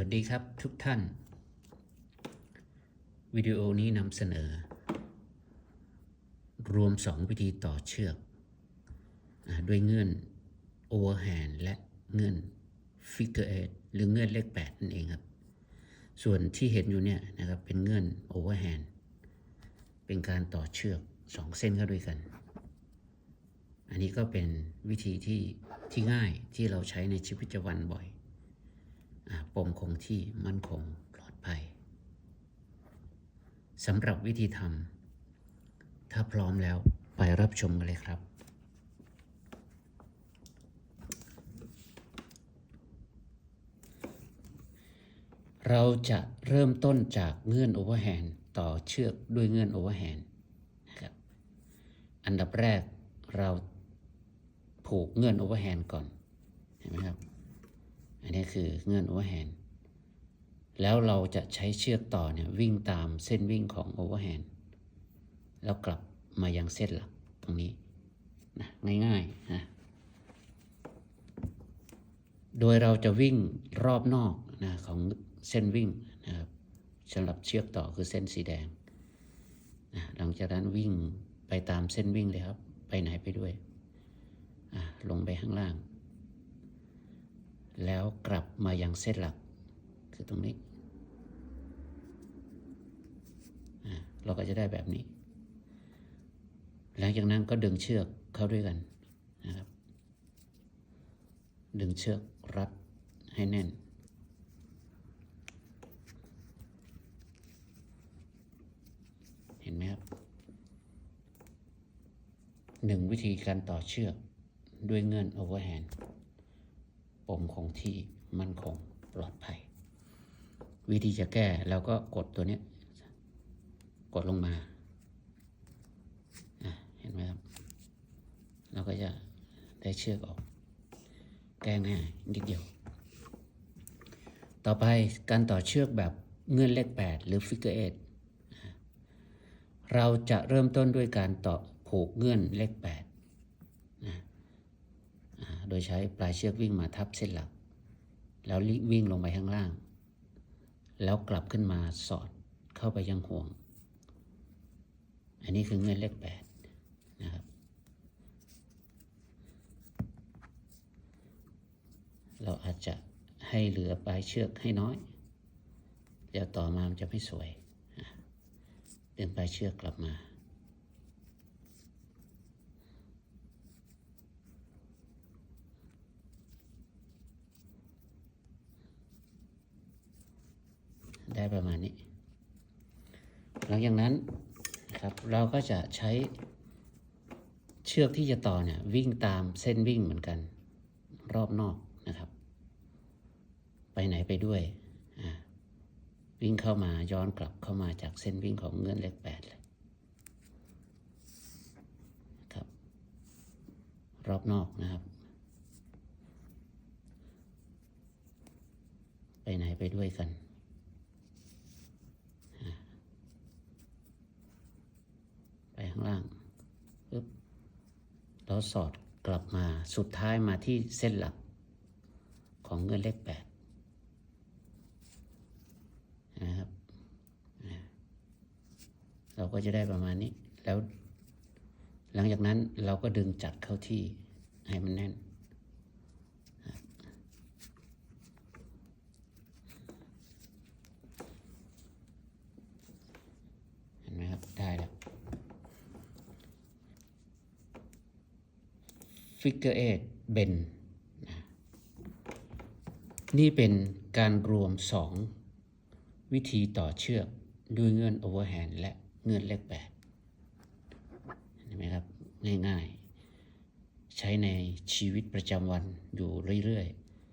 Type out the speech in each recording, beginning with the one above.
วัสดีครับทุกท่าน วิดีโอนี้นำเสนอ รวม 2 วิธีต่อเชือก ด้วยเงื่อน overhand และเงื่อน figure eight หรือเงื่อนเลข8นั่นเองครับ ส่วนที่เห็นอยู่เนี่ยนะครับเป็นเงื่อน overhand เป็นการต่อเชือก 2 เส้นเข้าด้วยกัน อันนี้ก็เป็นวิธีที่ที่ง่ายที่เราใช้ในชีวิตประจำวันบ่อย ปมคงที่มั่นคงปลอดภัยสำหรับวิธีทำถ้าพร้อมแล้วไปรับชมกันเลยครับ เราจะเริ่มต้นจากเงื่อนโอเวอร์แฮนต่อเชือกด้วยเงื่อนโอเวอร์แฮนนะครับอันดับแรกเราผูกเงื่อนโอเวอร์แฮนก่อนเห็นไหมครับ อันนี้คือเงื่อนโอเวอร์แฮนด์แล้วเราจะใช้เชือกต่อเนี่ยวิ่งตามเส้นวิ่งของโอเวอร์แฮนด์แล้วกลับมายังเส้นหลักตรงนี้นะง่ายๆนะโดยเราจะวิ่งรอบนอกนะของเส้นวิ่งนะครับสำหรับเชือกต่อคือเส้นสีแดงนะหลังจากนั้นวิ่งไปตามเส้นวิ่งเลยครับ ไปไหนไปด้วยอะลงไปข้างล่าง แล้วกลับมายังเส้นหลัก คือตรงนี้ เราก็จะได้แบบนี้ หลังจากนั้นก็ดึงเชือกเข้าด้วยกันนะครับ ดึงเชือกรัดให้แน่น เห็นไหมครับหนึ่งวิธีการต่อเชือกด้วยเงื่อน overhand ปมคงที่มั่นคงปลอดภัย วิธีจะแก้เราก็กดตัวนี้กดลงมาเห็นไหมครับ เราก็จะได้เชือกออก แก้ง่ายนิดเดียว ต่อไปการต่อเชือกแบบเงื่อนเลข 8 หรือ figure eight เราจะเริ่มต้นด้วยการต่อผูกเงื่อนเลข 8 โดยใช้ปลายเชือกวิ่งมาทับเส้นหลัก แล้ววิ่งลงไปข้างล่าง แล้วกลับขึ้นมาสอดเข้าไปยังห่วง อันนี้คือเงื่อนเลข8นะครับ เราอาจจะให้เหลือปลายเชือกให้น้อย เดี๋ยวต่อมามันจะไม่สวยอะดึงปลายเชือกกลับมา ได้ประมาณนี้ หลังจากนั้นครับเราก็จะใช้เชือกที่จะต่อเนี่ยวิ่งตามเส้นวิ่งเหมือนกัน รอบนอกนะครับ ไปไหนไปด้วย วิ่งเข้ามาย้อนกลับเข้ามาจากเส้นวิ่งของเงื่อนเลขแปดเลยครับรอบนอกนะครับ ไปไหนไปด้วยกันอ่าไป ข้างล่างปึ๊บแล้วสอดกลับมาสุดท้ายมาที่เส้นหลักของเงินเลขแปดนะครับเราก็จะได้ประมาณนี้แล้ว หลังจากนั้นเราก็ดึงจัดเข้าที่ให้มันแน่น เห็นไหมครับ ได้แล้ว figure eight bend นะนี่เป็นการรวมสองวิธีต่อเชือกด้วยเงื่อน overhand และเงื่อนเลขแปดเห็นไหมครับ ง่ายๆ ใช้ในชีวิตประจำวันอยู่เรื่อย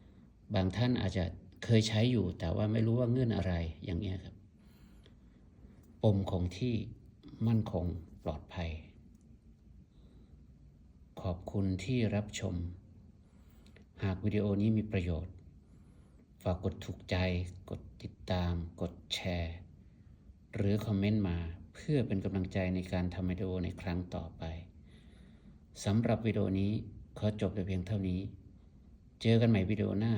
ๆ บางท่านอาจจะเคยใช้อยู่แต่ว่าไม่รู้ว่าเงื่อนอะไรอย่างเงี้ยครับ ปมคงที่มั่นคงปลอดภัย ขอบคุณที่รับชม หากวิดีโอนี้มีประโยชน์ ฝากกดถูกใจ กดติดตาม กดแชร์ หรือคอมเมนต์มาเพื่อเป็นกำลังใจในการทำวิดีโอในครั้งต่อไปสำหรับวิดีโอนี้ขอจบแต่เพียงเท่านี้ เจอกันใหม่วิดีโอหน้า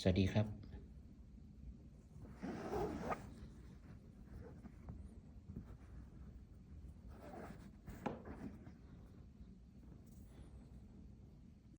สวัสดีครับ